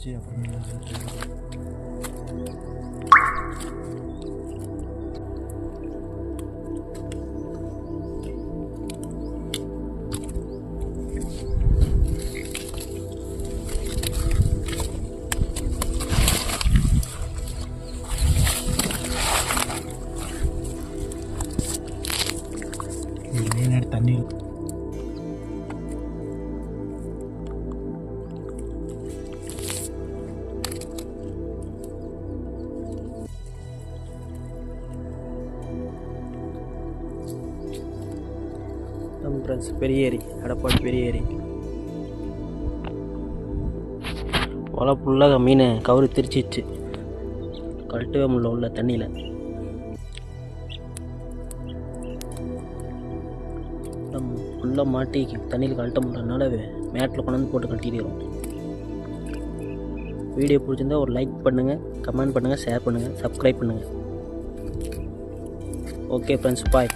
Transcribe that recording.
வச்சு அப்புறம் தண்ணி நம்ம ஃப்ரெண்ட்ஸ் பெரிய ஏரி எடப்பாடி பெரிய ஏரி வலை ஃபுல்லாக மீன் கவுரி திரிச்சிச்சு. கழட்டவே முடியல உள்ள தண்ணியில். ஃபுல்லாக மாட்டி தண்ணியில் கழட்ட முடியலனால மேட்டில் கொண்டாந்து போட்டு கட்டிடுறோம் வீடியோ பிடிச்சிருந்தா ஒரு லைக் பண்ணுங்கள் கமெண்ட் பண்ணுங்கள் ஷேர் பண்ணுங்கள் சப்ஸ்கிரைப் பண்ணுங்கள் ஓகே ஃப்ரெண்ட்ஸ் பாய்